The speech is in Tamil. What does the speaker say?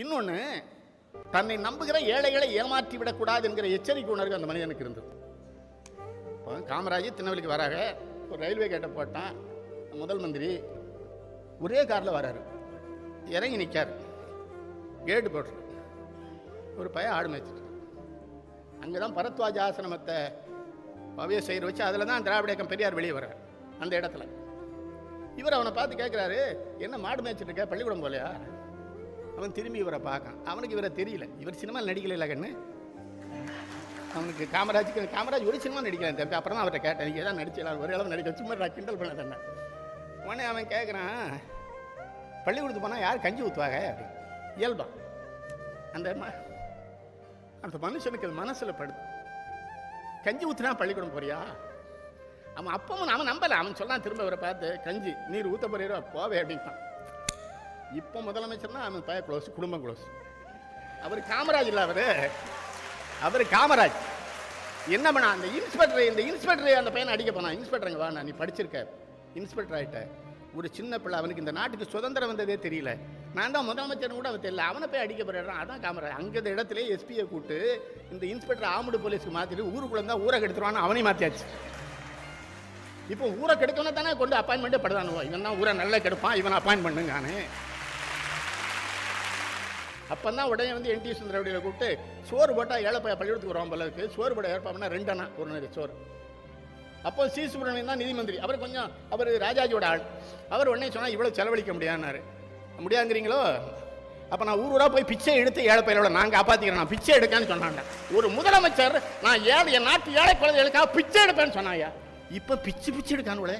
இன்னொன்று தன்னை நம்புகிற ஏழைகளை ஏமாற்றி விடக்கூடாது என்கிற எச்சரிக்கை உணர்வு அந்த மனிதனுக்கு இருந்தது. இப்போ காமராஜ் திருநெல்வேலிக்கு வராங்க ஒரு ரயில்வே கேட்டை போட்டான். முதல் மந்திரி ஒரே காரில் வராரு. இறங்கி நிற்கார் கேட்டு போட்டு ஒரு பையன் ஆடு மேய்ச்சிட்டு அங்கே தான் பரத்வாஜ ஆசிரமத்தை பவிய செய்கிற வச்சு அதில் தான் திராவிட இயக்கம் பெரியார் வெளியே வர்றார். அந்த இடத்துல. இவர் அவனை பார்த்து கேட்குறாரு என்ன மாடு மேய்ச்சிட்டு இருக்க? பள்ளிக்கூடம் போலையா அவன் திரும்பி இவரை பார்க்கான். அவனுக்கு இவரை தெரியல. இவர் சினிமாவில் நடிக்கல கண்ணு. அவனுக்கு காமராஜுக்கு காமராஜ் ஒரு சினிமா நடிக்கலாம் தம்பி அப்புறம் தான் அவர்கிட்ட கேட்டேன் நீங்கள் தான் நடிச்சலாம் ஒரு அளவு நடிக்க சும்மா நான் கிண்டல் பண்ண தண்ணே உடனே அவன் கேட்குறான் பள்ளிக்கூடத்துக்கு போனால் யார் கஞ்சி ஊற்றுவாங்க அப்படின்னு இயல்பா. அந்த ம- அந்த மனுஷனுக்கு அது மனசில் படுது கஞ்சி ஊற்றுனா பள்ளிக்கூடம் போறியா? அவன் அப்பவும் அவன் நம்பலை. அவன் சொல்லான் திரும்ப அவரை பார்த்து கஞ்சி நீர் ஊற்ற போறீரோ போவே அப்படின்ட்டான். இப்போ முதலமைச்சர்னா அவன் பய க்ளோஸ் குடும்பம் க்ளோஸ் அவர் காமராஜ் இல்லை அவர். அவர் காமராஜ். என்ன பண்ணா அந்த இன்ஸ்பெக்டர் இந்த இன்ஸ்பெக்டர் அந்த பையனை அடிக்க போனான் இன்ஸ்பெக்டருங்க வாண்ணா நீ படிச்சிருக்க. இன்ஸ்பெக்டர் ஆகிட்ட ஒரு சின்ன பிள்ளை அவனுக்கு இந்த நாட்டுக்கு சுதந்திரம் வந்ததே தெரியல. நான் தான் முதலமைச்சர் கூட அவன் தெரியல. அவனை போய் அடிக்க போறான் அதான் காமராஜ். அங்கே இந்த இடத்துல எஸ்பியை கூட்டு இந்த இன்ஸ்பெக்டர் ஆமுடு போலீஸ்க்கு மாற்றிட்டு ஊருக்குள்ள இருந்தால் ஊரை கெடுத்துருவான்னு அவனையும் மாற்றியாச்சு இப்போ ஊரை கெடுக்கணும் தானே கொண்டு அப்பாயின்மெண்ட்டே படுதானுவோம் இவன் தான் ஊரை நல்லா கெடுப்பான் இவன் அப்பாயின்மெண்ட்டுங்கானே அப்போ தான் உடனே வந்து என்டி சுந்தரவடியில் கூப்பிட்டு சோறு போட்டால் ஏழை பள்ளிக்கூடத்துக்கு வருவான் போல இருக்குது சோறு போட ஏற்பாடுனா ரெண்டனா? ஒரு நேரம் சோறு. அப்போ சி. சுப்பிரமணியன் தான் நிதி மந்திரி அவர் கொஞ்சம் அவர் ராஜாஜியோட ஆள். அவர் உடனே சொன்னால் இவ்வளோ செலவழிக்க முடியாதுன்னாரு. முடியாங்கிறீங்களோ அப்போ நான் ஊர் ஊராக போய் பிச்சை எடுத்து ஏழை பயிரோட நான் காப்பாற்றிக்கிறேன் நான் பிச்சை எடுக்கேன்னு சொன்னாங்க. ஒரு முதலமைச்சர் நான் ஏழை என் நாட்டு ஏழை குழந்தைகளுக்காக பிச்சை எடுப்பேன்னு சொன்னாயா? இப்போ பிச்சு பிச்சு எடுக்கானுங்களே